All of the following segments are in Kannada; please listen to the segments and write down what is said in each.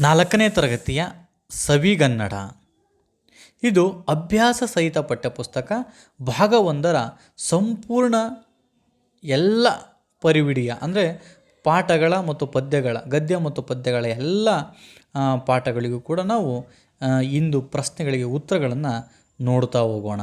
ನಾಲ್ಕನೇ ತರಗತಿಯ ಸವಿಗನ್ನಡ ಇದು ಅಭ್ಯಾಸ ಸಹಿತ ಪಠ್ಯಪುಸ್ತಕ ಭಾಗ ಒಂದರ ಸಂಪೂರ್ಣ ಎಲ್ಲ ಪರಿವಿಡಿಯ, ಅಂದರೆ ಪಾಠಗಳ ಮತ್ತು ಪದ್ಯಗಳ, ಗದ್ಯ ಮತ್ತು ಪದ್ಯಗಳ ಎಲ್ಲ ಪಾಠಗಳಿಗೂ ಕೂಡ ನಾವು ಇಂದು ಪ್ರಶ್ನೆಗಳಿಗೆ ಉತ್ತರಗಳನ್ನು ನೋಡ್ತಾ ಹೋಗೋಣ.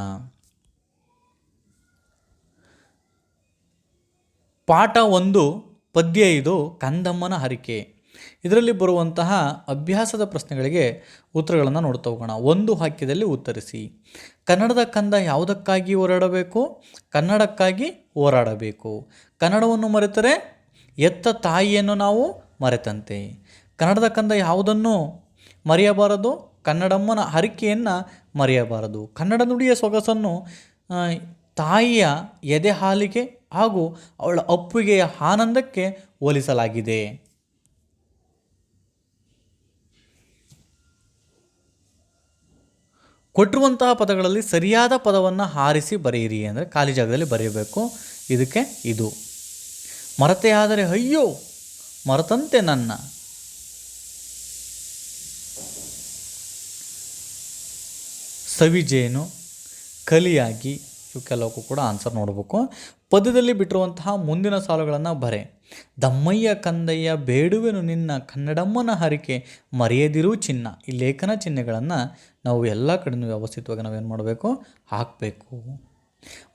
ಪಾಠ ಒಂದು, ಪದ್ಯ ಇದು ಕಂದಮ್ಮನ ಹರಿಕೆ. ಇದರಲ್ಲಿ ಬರುವಂತಹ ಅಭ್ಯಾಸದ ಪ್ರಶ್ನೆಗಳಿಗೆ ಉತ್ತರಗಳನ್ನು ನೋಡ್ತಾ ಹೋಗೋಣ. ಒಂದು ವಾಕ್ಯದಲ್ಲಿ ಉತ್ತರಿಸಿ. ಕನ್ನಡದ ಕಂದ ಯಾವುದಕ್ಕಾಗಿ ಹೋರಾಡಬೇಕು? ಕನ್ನಡಕ್ಕಾಗಿ ಹೋರಾಡಬೇಕು. ಕನ್ನಡವನ್ನು ಮರೆತರೆ ಎತ್ತ ತಾಯಿಯನ್ನು ನಾವು ಮರೆತಂತೆ. ಕನ್ನಡದ ಕಂದ ಯಾವುದನ್ನು ಮರೆಯಬಾರದು? ಕನ್ನಡಮ್ಮನ ಹರಿಕೆಯನ್ನು ಮರೆಯಬಾರದು. ಕನ್ನಡ ನುಡಿಯ ಸೊಗಸನ್ನು ತಾಯಿಯ ಎದೆ ಹಾಲಿಗೆ ಹಾಗೂ ಅವಳ ಅಪ್ಪುಗೆಯ ಆನಂದಕ್ಕೆ ಹೋಲಿಸಲಾಗಿದೆ. ಕೊಟ್ಟಿರುವಂತಹ ಪದಗಳಲ್ಲಿ ಸರಿಯಾದ ಪದವನ್ನು ಹಾರಿಸಿ ಬರೆಯಿರಿ ಅಂದರೆ ಖಾಲಿ ಜಾಗದಲ್ಲಿ ಬರೆಯಬೇಕು. ಇದಕ್ಕೆ ಇದು. ಮರತೆ ಆದರೆ ಅಯ್ಯೋ, ಮರತಂತೆ ನನ್ನ. ಸವಿಜೇನು, ಕಲಿಯಾಗಿ ಇವಕ್ಕೆಲ್ಲವಕ್ಕೂ ಕೂಡ ಆನ್ಸರ್ ನೋಡಬೇಕು. ಪದ್ಯದಲ್ಲಿ ಬಿಟ್ಟಿರುವಂತಹ ಮುಂದಿನ ಸಾಲುಗಳನ್ನು ಬರೆ. ದಮ್ಮಯ್ಯ ಕಂದಯ್ಯ ಬೇಡುವೆನು ನಿನ್ನ ಕನ್ನಡಮ್ಮನ ಹರಿಕೆ, ಮರೆಯದಿರು ಚಿನ್ನ. ಈ ಲೇಖನ ಚಿಹ್ನೆಗಳನ್ನು ನಾವು ಎಲ್ಲ ಕಡೆನೂ ವ್ಯವಸ್ಥಿತವಾಗಿ ನಾವೇನು ಮಾಡಬೇಕು? ಹಾಕಬೇಕು.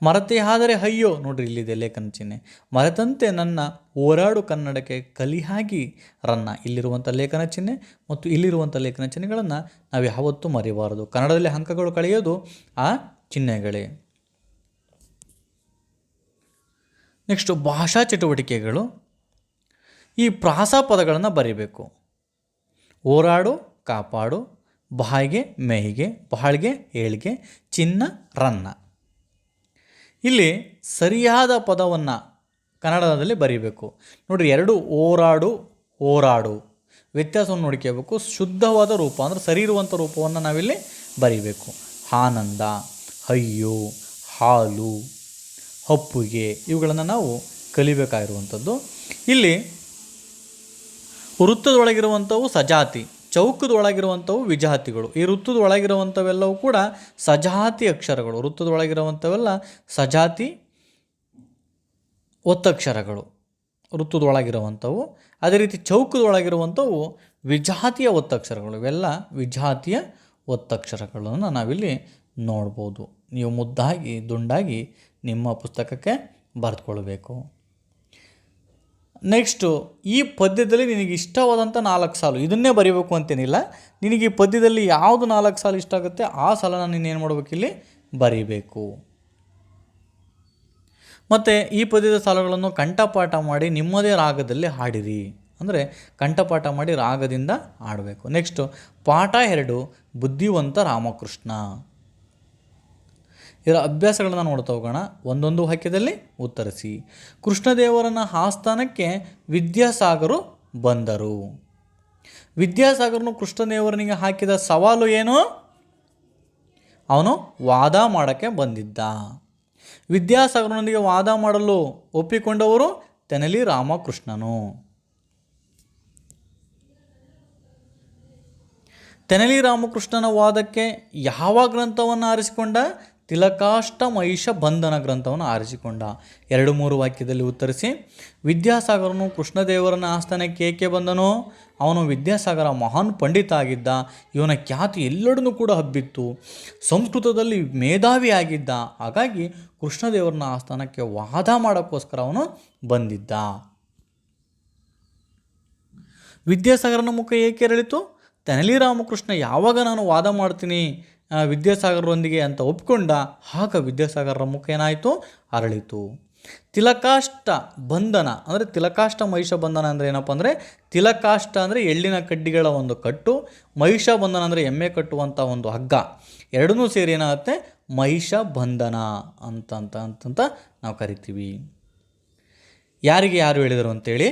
ಮರತೆ ಆದರೆ ಅಯ್ಯೋ, ನೋಡ್ರಿ ಇಲ್ಲಿದೆ ಲೇಖನ ಚಿಹ್ನೆ. ಮರೆತಂತೆ ನನ್ನ ಹೋರಾಡು ಕನ್ನಡಕ್ಕೆ ಕಲಿಹಾಗಿ ರನ್ನ. ಇಲ್ಲಿರುವಂಥ ಲೇಖನ ಚಿಹ್ನೆ ಮತ್ತು ಇಲ್ಲಿರುವಂಥ ಲೇಖನ ಚಿಹ್ನೆಗಳನ್ನು ನಾವು ಯಾವತ್ತೂ ಮರಿಬಾರದು. ಕನ್ನಡದಲ್ಲಿ ಅಂಕಗಳು ಕಳೆಯೋದು ಆ ಚಿಹ್ನೆಗಳೇ. ನೆಕ್ಸ್ಟು ಭಾಷಾ ಚಟುವಟಿಕೆಗಳು. ಈ ಪ್ರಾಸ ಪದಗಳನ್ನು ಬರೀಬೇಕು. ಹೋರಾಡು, ಕಾಪಾಡು ಬಾಯಿಗೆ ಮೇಹಿಗೆ ಬಾಳ್ಗೆ ಏಳ್ಗೆ, ಚಿನ್ನ, ರನ್ನ. ಇಲ್ಲಿ ಸರಿಯಾದ ಪದವನ್ನು ಕನ್ನಡದಲ್ಲಿ ಬರೀಬೇಕು. ನೋಡಿರಿ, ಎರಡು ಓರಾಡು ಓರಾಡು. ವ್ಯತ್ಯಾಸವನ್ನು ನೋಡ್ಕೋಬೇಕು ಶುದ್ಧವಾದ ರೂಪ, ಅಂದರೆ ಸರಿ ಇರುವಂಥ ರೂಪವನ್ನು ನಾವಿಲ್ಲಿ ಬರೀಬೇಕು. ಆನಂದ, ಅಯ್ಯೋ, ಹಾಲು, ಹಪ್ಪುಗೆ, ಇವುಗಳನ್ನು ನಾವು ಕಲಿಬೇಕಾಗಿರುವಂಥದ್ದು. ಇಲ್ಲಿ ವೃತ್ತದೊಳಗಿರುವಂಥವು ಸಜಾತಿ. ಚೌಕದೊಳಗಿರುವಂಥವು ವಿಜಾತಿಗಳು. ಈ ವೃತ್ತದೊಳಗಿರುವಂಥವೆಲ್ಲವೂ ಕೂಡ ಸಜಾತಿ ಅಕ್ಷರಗಳು. ವೃತ್ತದೊಳಗಿರುವಂಥವೆಲ್ಲ ಸಜಾತಿ ಒತ್ತಕ್ಷರಗಳು. ವೃತ್ತದೊಳಗಿರುವಂಥವು ಅದೇ ರೀತಿ ಚೌಕದೊಳಗಿರುವಂಥವು ವಿಜಾತಿಯ ಒತ್ತಕ್ಷರಗಳು. ಇವೆಲ್ಲ ವಿಜಾತಿಯ ಒತ್ತಕ್ಷರಗಳನ್ನು ನಾವಿಲ್ಲಿ ನೋಡ್ಬೋದು. ನೀವು ಮುದ್ದಾಗಿ, ದುಂಡಾಗಿ ನಿಮ್ಮ ಪುಸ್ತಕಕ್ಕೆ ಬರೆದುಕೊಳ್ಬೇಕು. ನೆಕ್ಸ್ಟು ಈ ಪದ್ಯದಲ್ಲಿ ನಿನಗೆ ಇಷ್ಟವಾದಂಥ ನಾಲ್ಕು ಸಾಲು. ಇದನ್ನೇ ಬರೀಬೇಕು ಅಂತೇನಿಲ್ಲ. ನಿನಗೆ ಈ ಪದ್ಯದಲ್ಲಿ ಯಾವುದು ನಾಲ್ಕು ಸಾಲು ಇಷ್ಟ ಆಗುತ್ತೆ, ಆ ಸಾಲನ ನೀನು ಏನು ಮಾಡಬೇಕು ಇಲ್ಲಿ? ಬರೀಬೇಕು. ಮತ್ತು ಈ ಪದ್ಯದ ಸಾಲುಗಳನ್ನು ಕಂಠಪಾಠ ಮಾಡಿ ನಿಮ್ಮದೇ ರಾಗದಲ್ಲಿ ಹಾಡಿರಿ. ಅಂದರೆ ಕಂಠಪಾಠ ಮಾಡಿ ರಾಗದಿಂದ ಹಾಡಬೇಕು. ನೆಕ್ಸ್ಟು ಪಾಠ ಎರಡು. ಬುದ್ಧಿವಂತ ರಾಮಕೃಷ್ಣ. ಇದರ ಅಭ್ಯಾಸಗಳನ್ನು ನೋಡ್ತಾ ಹೋಗೋಣ. ಒಂದೊಂದು ವಾಕ್ಯದಲ್ಲಿ ಉತ್ತರಿಸಿ. ಕೃಷ್ಣದೇವರನ ಆಸ್ಥಾನಕ್ಕೆ ವಿದ್ಯಾಸಾಗರು ಬಂದರು. ವಿದ್ಯಾಸಾಗರನು ಕೃಷ್ಣದೇವರನಿಗೆ ಹಾಕಿದ ಸವಾಲು ಏನು? ಅವನು ವಾದ ಮಾಡೋಕ್ಕೆ ಬಂದಿದ್ದ. ವಿದ್ಯಾಸಾಗರನೊಂದಿಗೆ ವಾದ ಮಾಡಲು ಒಪ್ಪಿಕೊಂಡವರು ತೆನಲಿ ರಾಮಕೃಷ್ಣನು. ತೆನಲಿ ರಾಮಕೃಷ್ಣನ ವಾದಕ್ಕೆ ಯಾವ ಗ್ರಂಥವನ್ನು ಆರಿಸಿಕೊಂಡ? ತಿಲಕಾಷ್ಟ ಮಹಿಷ ಬಂಧನ ಗ್ರಂಥವನ್ನು ಆರಿಸಿಕೊಂಡ. ಎರಡು ಮೂರು ವಾಕ್ಯದಲ್ಲಿ ಉತ್ತರಿಸಿ, ವಿದ್ಯಾಸಾಗರನು ಕೃಷ್ಣದೇವರನ ಆಸ್ಥಾನಕ್ಕೆ ಏಕೆ ಬಂದನೋ? ಅವನು ವಿದ್ಯಾಸಾಗರ ಮಹಾನ್ ಪಂಡಿತ ಆಗಿದ್ದ ಇವನ ಖ್ಯಾತಿ ಎಲ್ಲೆಡನೂ ಕೂಡ ಹಬ್ಬಿತ್ತು. ಸಂಸ್ಕೃತದಲ್ಲಿ ಮೇಧಾವಿ ಆಗಿದ್ದ ಹಾಗಾಗಿ ಕೃಷ್ಣದೇವರನ ಆಸ್ಥಾನಕ್ಕೆ ವಾದ ಮಾಡೋಕ್ಕೋಸ್ಕರ ಅವನು ಬಂದಿದ್ದ. ವಿದ್ಯಾಸಾಗರನ ಮುಖ ಏಕೆ ಹೇಳಿತು ತೆನಲಿ ರಾಮಕೃಷ್ಣ ಯಾವಾಗ ನಾನು ವಾದ ಮಾಡ್ತೀನಿ? ವಿದ್ಯಾಸಾಗರರೊಂದಿಗೆ ಅಂತ ಒಪ್ಕೊಂಡ ಆಗ ವಿದ್ಯಾಸಾಗರರ ಮುಖ ಏನಾಯಿತು? ಅರಳಿತು. ತಿಲಕಾಷ್ಟ ಬಂಧನ, ಅಂದರೆ ತಿಲಕಾಷ್ಟ ಮಹಿಷ ಬಂಧನ ಅಂದರೆ ಏನಪ್ಪ ಅಂದರೆ ತಿಲಕಾಷ್ಟ ಅಂದರೆ ಎಳ್ಳಿನ ಕಡ್ಡಿಗಳ ಒಂದು ಕಟ್ಟು, ಮಹಿಷ ಬಂಧನ ಅಂದರೆ ಎಮ್ಮೆ ಕಟ್ಟುವಂಥ ಒಂದು ಹಗ್ಗ. ಎರಡನ್ನೂ ಸೇರಿ ಏನಾಗುತ್ತೆ? ಮಹಿಷ ಬಂಧನ ಅಂತ ಅಂತಂತ ನಾವು ಕರಿತೀವಿ. ಯಾರಿಗೆ ಯಾರು ಹೇಳಿದರು ಅಂತೇಳಿ?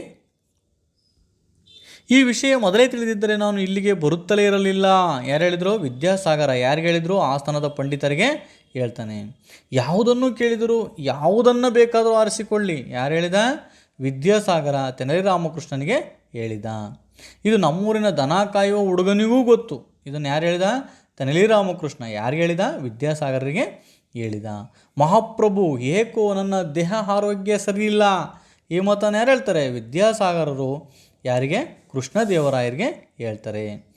ಈ ವಿಷಯ ಮೊದಲೇ ತಿಳಿದಿದ್ದರೆ ನಾನು ಇಲ್ಲಿಗೆ ಬರುತ್ತಲೇ ಇರಲಿಲ್ಲ. ಯಾರು ಹೇಳಿದ್ರು? ವಿದ್ಯಾಸಾಗರ. ಯಾರು ಹೇಳಿದ್ರು? ಆಸ್ಥಾನದ ಪಂಡಿತರಿಗೆ ಹೇಳ್ತಾನೆ. ಯಾವುದನ್ನು ಕೇಳಿದರು? ಯಾವುದನ್ನು ಬೇಕಾದರೂ ಆರಿಸಿಕೊಳ್ಳಿ. ಯಾರು ಹೇಳಿದ? ವಿದ್ಯಾಸಾಗರ, ತೆನರಿ ರಾಮಕೃಷ್ಣನಿಗೆ ಹೇಳಿದ. ಇದು ನಮ್ಮೂರಿನ ದನ ಕಾಯುವ ಹುಡುಗನಿಗೂ ಗೊತ್ತು. ಇದನ್ನು ಯಾರು ಹೇಳಿದ? ತೆನಲಿ ರಾಮಕೃಷ್ಣ. ಯಾರು ಹೇಳಿದ? ವಿದ್ಯಾಸಾಗರರಿಗೆ ಹೇಳಿದ. ಮಹಾಪ್ರಭು, ಏಕೋ, ನನ್ನ ದೇಹ ಆರೋಗ್ಯ ಸರಿಯಿಲ್ಲ. ಈ ಮತನ ಯಾರು ಹೇಳ್ತಾರೆ? ವಿದ್ಯಾಸಾಗರರು ಯಾರಿಗೆ ಕೃಷ್ಣದೇವರಾಯರಿಗೆ ಹೇಳ್ತಾರೆ.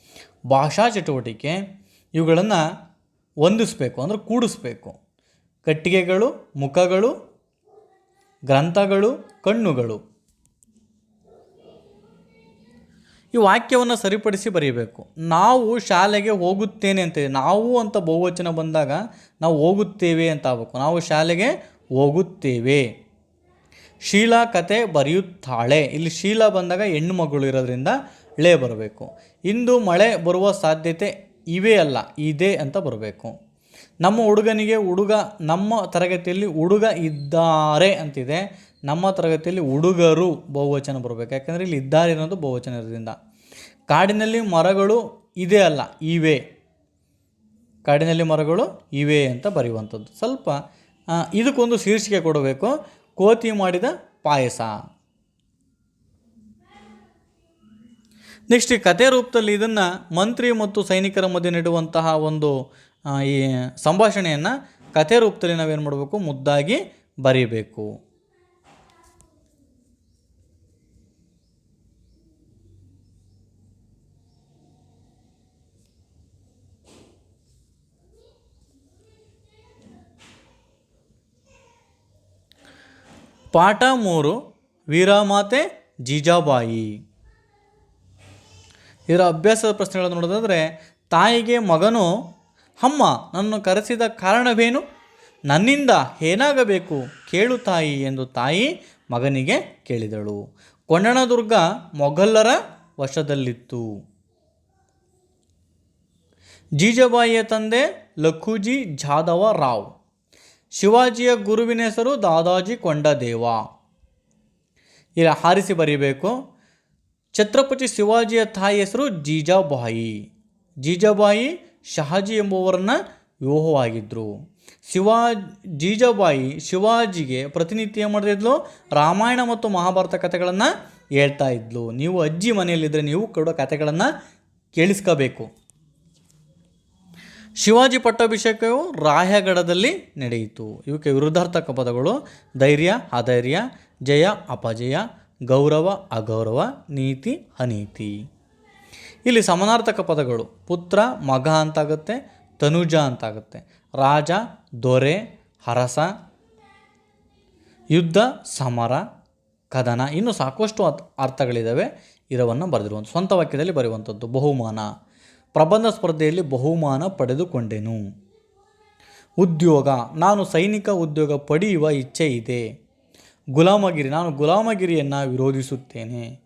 ಭಾಷಾ ಚಟುವಟಿಕೆ ಇವುಗಳನ್ನು ಹೊಂದಿಸ್ಬೇಕು ಅಂದರೆ ಕೂಡಿಸ್ಬೇಕು. ಕಟ್ಟಿಗೆಗಳು, ಮುಖಗಳು, ಗ್ರಂಥಗಳು, ಕಣ್ಣುಗಳು. ಈ ವಾಕ್ಯವನ್ನು ಸರಿಪಡಿಸಿ ಬರೀಬೇಕು. ನಾವು ಶಾಲೆಗೆ ಹೋಗುತ್ತೇನೆ ಅಂತ ನಾವು ಅಂತ ಬಹುವಚನ ಬಂದಾಗ ನಾವು ಹೋಗುತ್ತೇವೆ ಅಂತ ಆಗಬೇಕು. ನಾವು ಶಾಲೆಗೆ ಹೋಗುತ್ತೇವೆ. ಶೀಲಾ ಕತೆ ಬರೆಯುತ್ತಾಳೆ. ಇಲ್ಲಿ ಶೀಲಾ ಬಂದಾಗ ಹೆಣ್ಣು ಮಗಳು ಇರೋದ್ರಿಂದ ಳೆ ಬರಬೇಕು. ಇಂದು ಮಳೆ ಬರುವ ಸಾಧ್ಯತೆ ಇವೆ ಅಲ್ಲ, ಇದೆ ಅಂತ ಬರಬೇಕು. ನಮ್ಮ ಹುಡುಗನಿಗೆ ಹುಡುಗ, ನಮ್ಮ ತರಗತಿಯಲ್ಲಿ ಹುಡುಗ ಇದ್ದಾರೆ ಅಂತಿದೆ. ನಮ್ಮ ತರಗತಿಯಲ್ಲಿ ಹುಡುಗರು ಬಹುವಚನ ಬರಬೇಕು. ಯಾಕಂದರೆ ಇಲ್ಲಿ ಇದ್ದಾರೆ ಅನ್ನೋದು ಬಹುವಚನ ಇರೋದ್ರಿಂದ. ಕಾಡಿನಲ್ಲಿ ಮರಗಳು ಇದೆ ಅಲ್ಲ, ಇವೆ. ಕಾಡಿನಲ್ಲಿ ಮರಗಳು ಇವೆ ಅಂತ ಬರೆಯುವಂಥದ್ದು. ಸ್ವಲ್ಪ ಇದಕ್ಕೊಂದು ಶೀರ್ಷಿಕೆ ಕೊಡಬೇಕು. ಕೋತಿ ಮಾಡಿದ ಪಾಯಸ. ನೆಕ್ಸ್ಟ್ ಈ ಕಥೆ ರೂಪದಲ್ಲಿ ಇದನ್ನು ಮಂತ್ರಿ ಮತ್ತು ಸೈನಿಕರ ಮಧ್ಯೆ ನೀಡುವಂತಹ ಒಂದು ಈ ಸಂಭಾಷಣೆಯನ್ನು ಕಥೆ ರೂಪದಲ್ಲಿ ನಾವೇನು ಮಾಡಬೇಕು? ಮುದ್ದಾಗಿ ಬರೀಬೇಕು. ಪಾಠ ಮೂರು ವೀರಮಾತೆ ಜೀಜಾಬಾಯಿ. ಇದರ ಅಭ್ಯಾಸದ ಪ್ರಶ್ನೆಗಳನ್ನು ನೋಡೋದಾದರೆ, ತಾಯಿಗೆ ಮಗನು, ಅಮ್ಮ, ನನ್ನನ್ನು ಕರೆಸಿದ ಕಾರಣವೇನು? ನನ್ನಿಂದ ಏನಾಗಬೇಕು? ಕೇಳು ತಾಯಿ ಎಂದು ತಾಯಿ ಮಗನಿಗೆ ಕೇಳಿದಳು. ಕೊಂಡಣದುರ್ಗ ಮೊಘಲ್ಲರ ವಶದಲ್ಲಿತ್ತು. ಜೀಜಬಾಯಿಯ ತಂದೆ ಲಖುಜಿ ಜಾಧವ ರಾವ್. ಶಿವಾಜಿಯ ಗುರುವಿನ ಹೆಸರು ದಾದಾಜಿ ಕೊಂಡದೇವ. ಇಲ್ಲ ಹಾರಿಸಿ ಬರೀಬೇಕು. ಛತ್ರಪತಿ ಶಿವಾಜಿಯ ತಾಯಿ ಹೆಸರು ಜೀಜಾಬಾಯಿ. ಜೀಜಾಬಾಯಿ ಶಹಾಜಿ ಎಂಬುವರನ್ನ ವಿವಾಹವಾಗಿದ್ದರು ಶಿವಾ, ಜೀಜಾಬಾಯಿ ಶಿವಾಜಿಗೆ ಪ್ರತಿನಿತ್ಯ ಏನು ಮಾಡ್ತಿದ್ಲು ರಾಮಾಯಣ ಮತ್ತು ಮಹಾಭಾರತ ಕಥೆಗಳನ್ನು ಹೇಳ್ತಾ ಇದ್ಲು. ನೀವು ಅಜ್ಜಿ ಮನೆಯಲ್ಲಿದ್ದರೆ ನೀವು ಕೊಡೋ ಕಥೆಗಳನ್ನು ಕೇಳಿಸ್ಕೋಬೇಕು. ಶಿವಾಜಿ ಪಟ್ಟಾಭಿಷೇಕವು ರಾಯಗಢದಲ್ಲಿ ನಡೆಯಿತು. ಇವಕ್ಕೆ ವಿರುದ್ಧಾರ್ಥಕ ಪದಗಳು ಧೈರ್ಯ, ಅಧೈರ್ಯ, ಜಯ, ಅಪಜಯ, ಗೌರವ, ಅಗೌರವ, ನೀತಿ, ಅನೀತಿ. ಇಲ್ಲಿ ಸಮಾನಾರ್ಥಕ ಪದಗಳು ಪುತ್ರ, ಮಗ ಅಂತಾಗುತ್ತೆ, ತನುಜ ಅಂತಾಗುತ್ತೆ. ರಾಜ, ದೊರೆ, ಹರಸ, ಯುದ್ಧ, ಸಮರ, ಕದನ. ಇನ್ನು ಸಾಕಷ್ಟು ಅರ್ಥ ಅರ್ಥಗಳಿದ್ದಾವೆ. ಇರವನ್ನು ಬರೆದಿರುವಂಥ ಸ್ವಂತ ವಾಕ್ಯದಲ್ಲಿ ಬರೆಯುವಂಥದ್ದು ಬಹುಮಾನ. ಪ್ರಬಂಧ ಸ್ಪರ್ಧೆಯಲ್ಲಿ ಬಹುಮಾನ ಪಡೆದುಕೊಂಡೆನು. ಉದ್ಯೋಗ. ನಾನು ಸೈನಿಕ ಉದ್ಯೋಗ ಪಡೆಯುವ ಇಚ್ಛೆ ಇದೆ. ಗುಲಾಮಗಿರಿ. ನಾನು ಗುಲಾಮಗಿರಿಯನ್ನು ವಿರೋಧಿಸುತ್ತೇನೆ.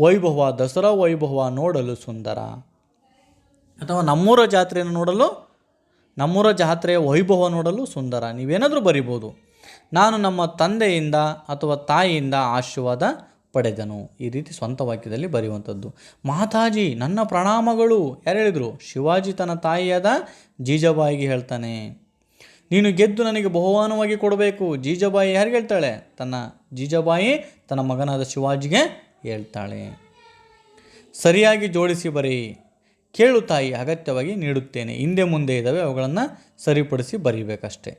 ವೈಭವ. ದಸರಾ ವೈಭವ ನೋಡಲು ಸುಂದರ. ಅಥವಾ ನಮ್ಮೂರ ಜಾತ್ರೆಯನ್ನು ನೋಡಲು, ನಮ್ಮೂರ ಜಾತ್ರೆಯ ವೈಭವ ನೋಡಲು ಸುಂದರ. ನೀವೇನಾದರೂ ಬರಿಬೋದು. ನಾನು ನಮ್ಮ ತಂದೆಯಿಂದ ಅಥವಾ ತಾಯಿಯಿಂದ ಆಶೀರ್ವಾದ ಪಡೆದನು. ಈ ರೀತಿ ಸ್ವಂತ ವಾಕ್ಯದಲ್ಲಿ ಬರೆಯುವಂಥದ್ದು. ಮಾತಾಜಿ, ನನ್ನ ಪ್ರಣಾಮಗಳು, ಯಾರು ಹೇಳಿದರು? ಶಿವಾಜಿ ತನ್ನ ತಾಯಿಯಾದ ಜೀಜಬಾಯಿಗೆ ಹೇಳ್ತಾನೆ. ನೀನು ಗೆದ್ದು ನನಗೆ ಬಹುಮಾನವಾಗಿ ಕೊಡಬೇಕು. ಜೀಜಬಾಯಿ ಯಾರಿಗೆ ಹೇಳ್ತಾಳೆ? ತನ್ನ ಜೀಜಬಾಯಿ ತನ್ನ ಮಗನಾದ ಶಿವಾಜಿಗೆ ಹೇಳ್ತಾಳೆ. ಸರಿಯಾಗಿ ಜೋಡಿಸಿ ಬರಿ. ಕೇಳು ತಾಯಿ, ಅಗತ್ಯವಾಗಿ ನೀಡುತ್ತೇನೆ. ಹಿಂದೆ ಮುಂದೆ ಇದ್ದಾವೆ, ಅವುಗಳನ್ನು ಸರಿಪಡಿಸಿ ಬರೀಬೇಕಷ್ಟೆ.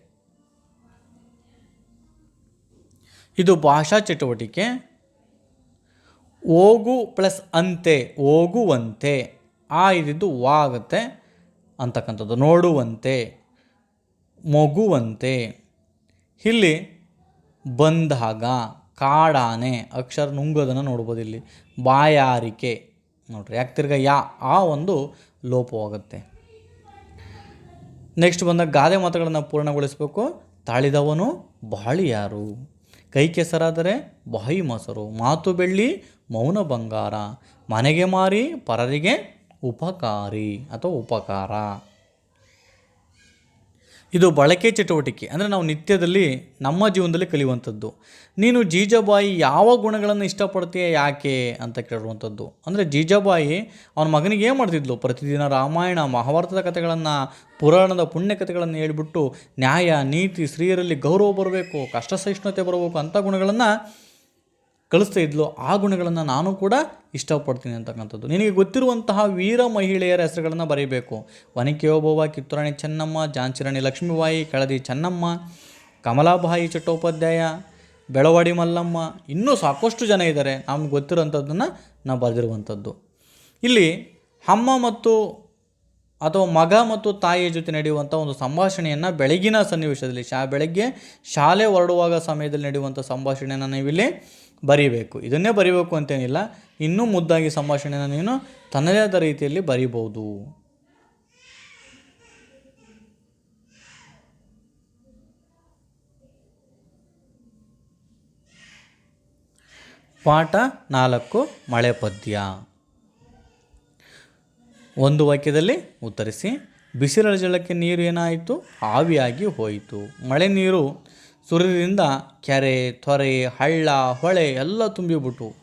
ಇದು ಭಾಷಾ ಚಟುವಟಿಕೆ. ಹೋಗು ಪ್ಲಸ್ ಅಂತೆ, ಹೋಗುವಂತೆ, ಆ ಇದ್ದಿದ್ದು ವಾ ಆಗುತ್ತೆ ಅಂತಕ್ಕಂಥದ್ದು. ನೋಡುವಂತೆ, ಮಗುವಂತೆ. ಇಲ್ಲಿ ಬಂದಾಗ ಕಾಡಾನೆ, ಅಕ್ಷರ ನುಂಗೋದನ್ನು ನೋಡ್ಬೋದು ಇಲ್ಲಿ. ಬಾಯಾರಿಕೆ, ನೋಡ್ರಿ, ಯಾಕೆ ತಿರ್ಗ ಯಾ, ಆ ಒಂದು ಲೋಪವಾಗುತ್ತೆ. ನೆಕ್ಸ್ಟ್ ಬಂದಾಗ ಗಾದೆ ಮಾತುಗಳನ್ನು ಪೂರ್ಣಗೊಳಿಸಬೇಕು. ತಾಳಿದವನು ಬಾಳಿಯಾರು. ಕೈ ಕೆಸರಾದರೆ ಬಾಯಿ ಮೊಸರು. ಮಾತು ಬೆಳ್ಳಿ ಮೌನ ಬಂಗಾರ, ಮನೆಗೆ ಮಾರಿ, ಪರರಿಗೆ ಉಪಕಾರಿ ಅಥವಾ ಉಪಕಾರ. ಇದು ಬಳಕೆ ಚಟುವಟಿಕೆ. ಅಂದರೆ ನಾವು ನಿತ್ಯದಲ್ಲಿ ನಮ್ಮ ಜೀವನದಲ್ಲಿ ಕಲಿಯುವಂಥದ್ದು. ನೀನು ಜೀಜಾಬಾಯಿ ಯಾವ ಗುಣಗಳನ್ನು ಇಷ್ಟಪಡ್ತೀಯ, ಯಾಕೆ ಅಂತ ಕೇಳುವಂಥದ್ದು ಅಂದರೆ ಜೀಜಾಬಾಯಿ ಅವನ ಮಗನಿಗೆ ಏನು ಮಾಡ್ತಿದ್ಲು? ಪ್ರತಿದಿನ ರಾಮಾಯಣ, ಮಹಾಭಾರತದ ಕಥೆಗಳನ್ನು, ಪುರಾಣದ ಪುಣ್ಯ ಕಥೆಗಳನ್ನು ಹೇಳಿಬಿಟ್ಟು ನ್ಯಾಯ, ನೀತಿ ಸ್ತ್ರೀಯರಲ್ಲಿ ಗೌರವ ಬರಬೇಕು ಕಷ್ಟ ಸಹಿಷ್ಣುತೆ ಬರಬೇಕು ಅಂಥ ಗುಣಗಳನ್ನು ಕಳಿಸ್ತಾ ಇದ್ಲು, ಆ ಗುಣಗಳನ್ನು ನಾನು ಕೂಡ ಇಷ್ಟಪಡ್ತೀನಿ ಅಂತಕ್ಕಂಥದ್ದು. ನಿನಗೆ ಗೊತ್ತಿರುವಂತಹ ವೀರ ಮಹಿಳೆಯರ ಹೆಸರುಗಳನ್ನು ಬರೀಬೇಕು. ವನಿಕೆ ಓಬವ್ವ ಕಿತ್ತೂರಾಣಿ ಚೆನ್ನಮ್ಮ, ಜಾಂಚಿರಾಣಿ ಲಕ್ಷ್ಮೀಬಾಯಿ, ಕೆಳದಿ ಚೆನ್ನಮ್ಮ, ಕಮಲಾಬಾಯಿ ಚಟ್ಟೋಪಾಧ್ಯಾಯ, ಬೆಳವಾಡಿ ಮಲ್ಲಮ್ಮ, ಇನ್ನೂ ಸಾಕಷ್ಟು ಜನ ಇದ್ದಾರೆ. ನಮ್ಗೆ ಗೊತ್ತಿರೋಂಥದ್ದನ್ನು ನಾವು ಬರೆದಿರುವಂಥದ್ದು. ಇಲ್ಲಿ ಅಮ್ಮ ಮತ್ತು ಅಥವಾ ಮಗ ಮತ್ತು ತಾಯಿಯ ಜೊತೆ ನಡೆಯುವಂಥ ಒಂದು ಸಂಭಾಷಣೆಯನ್ನು ಬೆಳಗಿನ ಸನ್ನಿವೇಶದಲ್ಲಿ, ಶಾ, ಬೆಳಗ್ಗೆ ಶಾಲೆ ಹೊರಡುವಾಗ ಸಮಯದಲ್ಲಿ ನಡೆಯುವಂಥ ಸಂಭಾಷಣೆಯನ್ನು ನೀವಿಲ್ಲಿ ಬರೀಬೇಕು. ಇದನ್ನೇ ಬರೀಬೇಕು ಅಂತೇನಿಲ್ಲ, ಇನ್ನೂ ಮುದ್ದಾಗಿ ಸಂಭಾಷಣೆಯನ್ನು ನೀನು ತನ್ನದೇ ಆದ ರೀತಿಯಲ್ಲಿ ಬರೀಬೋದು ಪಾಠ ನಾಲ್ಕು, ಮಳೆ ಪದ್ಯ. ಒಂದು ವಾಕ್ಯದಲ್ಲಿ ಉತ್ತರಿಸಿ ಬಿಸಿಲ ಜಲಕ್ಕೆ ನೀರು ಏನಾಯಿತು? ಆವಿಯಾಗಿ ಹೋಯಿತು. ಮಳೆ ನೀರು ಸುರಿದಿಂದ ಕೆರೆ, ತೊರೆ, ಹಳ್ಳ, ಹೊಳೆ ಎಲ್ಲ ತುಂಬಿಬಿಟ್ಟು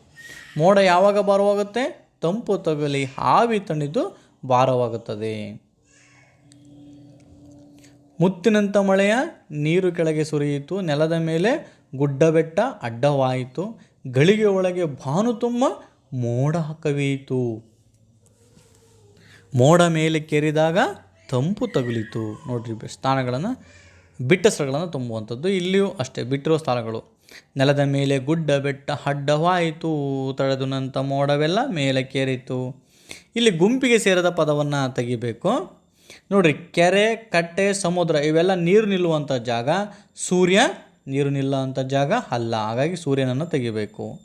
ಮೋಡ ಯಾವಾಗ ಭಾರವಾಗುತ್ತೆ ತಂಪು ತಗಲಿ ಹಾವಿ ತಣಿದು ಭಾರವಾಗುತ್ತದೆ. ಮುತ್ತಿನಂಥ ಮಳೆಯ ನೀರು ಕೆಳಗೆ ಸುರಿಯಿತು. ನೆಲದ ಮೇಲೆ ಗುಡ್ಡ ಬೆಟ್ಟ ಅಡ್ಡವಾಯಿತು. ಗಳಿಗೆ ಒಳಗೆ ಭಾನು ತುಂಬ ಮೋಡ ಕವಿಯಿತು. ಮೋಡ ಮೇಲೆ ಕೆರಿದಾಗ ತಂಪು ತಗುಲಿತು. ನೋಡ್ರಿ ಸ್ಥಾನಗಳನ್ನು ಬಿಟ್ಟ ಸ್ಥಳಗಳನ್ನು ತುಂಬುವಂಥದ್ದು ಇಲ್ಲಿಯೂ ಅಷ್ಟೇ. ಬಿಟ್ಟಿರೋ ಸ್ಥಳಗಳು. ನೆಲದ ಮೇಲೆ ಗುಡ್ಡ ಬೆಟ್ಟ ಅಡ್ಡವಾಯಿತು ತಳೆದು ನಂತ ಮೋಡವೆಲ್ಲ ಮೇಲೆ ಕೇರಿತು ಇಲ್ಲಿ ಗುಂಪಿಗೆ ಸೇರದ ಪದವನ್ನು ತೆಗಿಬೇಕು. ನೋಡಿರಿ, ಕೆರೆ, ಕಟ್ಟೆ, ಸಮುದ್ರ ಇವೆಲ್ಲ ನೀರು ನಿಲ್ಲುವಂಥ ಜಾಗ. ಸೂರ್ಯ ನೀರು ನಿಲ್ಲುವಂಥ ಜಾಗ ಅಲ್ಲ. ಹಾಗಾಗಿ ಸೂರ್ಯನನ್ನು ತೆಗಿಬೇಕು.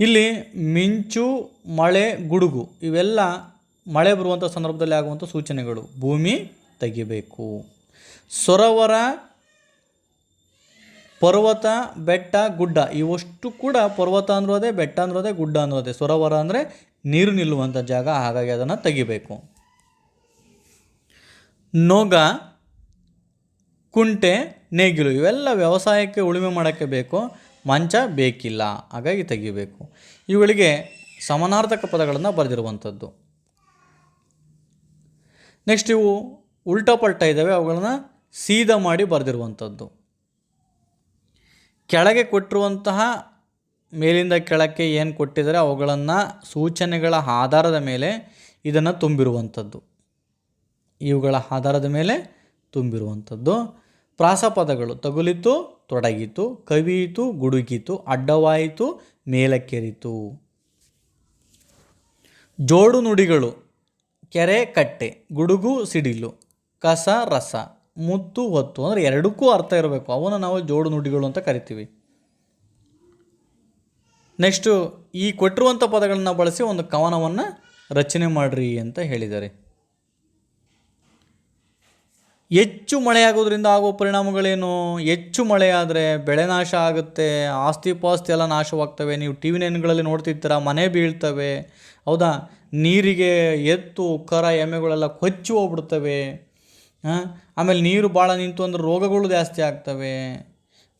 ಇಲ್ಲಿ ಮಿಂಚು, ಮಳೆ, ಗುಡುಗು ಇವೆಲ್ಲ ಮಳೆ ಬರುವಂಥ ಸಂದರ್ಭದಲ್ಲಿ ಆಗುವಂಥ ಸೂಚನೆಗಳು. ಭೂಮಿ ತೆಗಿಬೇಕು. ಸೊರವರ, ಪರ್ವತ, ಬೆಟ್ಟ, ಗುಡ್ಡ, ಇವಷ್ಟು ಕೂಡ ಪರ್ವತ ಅಂದ್ರೋದೆ ಬೆಟ್ಟ ಅಂದ್ರೋದೆ ಗುಡ್ಡ ಅಂದ್ರೋದೆ ಸರೋವರ ಅಂದರೆ ನೀರು ನಿಲ್ಲುವಂಥ ಜಾಗ, ಹಾಗಾಗಿ ಅದನ್ನು ತೆಗಿಬೇಕು. ನೊಗ, ಕುಂಟೆ, ನೇಗಿಲು, ಇವೆಲ್ಲ ವ್ಯವಸಾಯಕ್ಕೆ ಉಳುಮೆ ಮಾಡೋಕ್ಕೆ ಬೇಕು. ಮಂಚ ಬೇಕಿಲ್ಲ, ಹಾಗಾಗಿ ತೆಗಿಬೇಕು. ಇವುಗಳಿಗೆ ಸಮಾನಾರ್ಥಕ ಪದಗಳನ್ನು ಬರೆದಿರುವಂಥದ್ದು. ನೆಕ್ಸ್ಟ್ ಇವು ಉಲ್ಟಾ ಪಲ್ಟ ಇದ್ದಾವೆ ಅವುಗಳನ್ನ ಸೀದಾ ಮಾಡಿ ಬರೆದಿರುವಂಥದ್ದು. ಕೆಳಗೆ ಕೊಟ್ಟಿರುವಂತಹ ಮೇಲಿಂದ ಕೆಳಕ್ಕೆ ಏನು ಕೊಟ್ಟಿದ್ದಾರೆ ಅವುಗಳನ್ನು ಸೂಚನೆಗಳ ಆಧಾರದ ಮೇಲೆ ಇದನ್ನು ತುಂಬಿರುವಂಥದ್ದು. ಇವುಗಳ ಆಧಾರದ ಮೇಲೆ ತುಂಬಿರುವಂಥದ್ದು. ಪ್ರಾಸಪದಗಳು ತಗುಲಿತು, ತೊಡಗಿತು, ಕವಿಯಿತು, ಗುಡುಗಿತು, ಅಡ್ಡವಾಯಿತು, ಮೇಲಕ್ಕೇರಿತು. ಜೋಡು ನುಡಿಗಳು ಕೆರೆ, ಕಟ್ಟೆ, ಗುಡುಗು, ಸಿಡಿಲು, ಕಸ, ರಸ. ಮುತ್ತು ಒತ್ತು ಅಂದರೆ ಎರಡಕ್ಕೂ ಅರ್ಥ ಇರಬೇಕು. ಅವನ್ನ ನಾವು ಜೋಡು ನುಡಿಗಳು ಅಂತ ಕರಿತೀವಿ. ನೆಕ್ಸ್ಟು ಈ ಕೊಟ್ಟಿರುವಂಥ ಪದಗಳನ್ನು ಬಳಸಿ ಒಂದು ಕವನವನ್ನು ರಚನೆ ಮಾಡ್ರಿ ಅಂತ ಹೇಳಿದ್ದಾರೆ. ಹೆಚ್ಚು ಮಳೆಯಾಗೋದ್ರಿಂದ ಆಗುವ ಪರಿಣಾಮಗಳೇನು? ಹೆಚ್ಚು ಮಳೆಯಾದರೆ ಬೆಳೆ ನಾಶ ಆಗುತ್ತೆ, ಆಸ್ತಿ ಪಾಸ್ತಿ ಎಲ್ಲ ನಾಶವಾಗ್ತವೆ. ನೀವು ಟಿ ವಿ ನೈನ್ಗಳಲ್ಲಿ ನೋಡ್ತಿರ್ತೀರ, ಮನೆ ಬೀಳ್ತವೆ. ಹೌದಾ? ನೀರಿಗೆ ಎತ್ತು, ಕರ, ಎಮ್ಮೆಗಳೆಲ್ಲ ಕೊಚ್ಚಿ ಹೋಗ್ಬಿಡ್ತವೆ. ಆಮೇಲೆ ನೀರು ಭಾಳ ನಿಂತು ಅಂದ್ರೆ ರೋಗಗಳು ಜಾಸ್ತಿ ಆಗ್ತವೆ.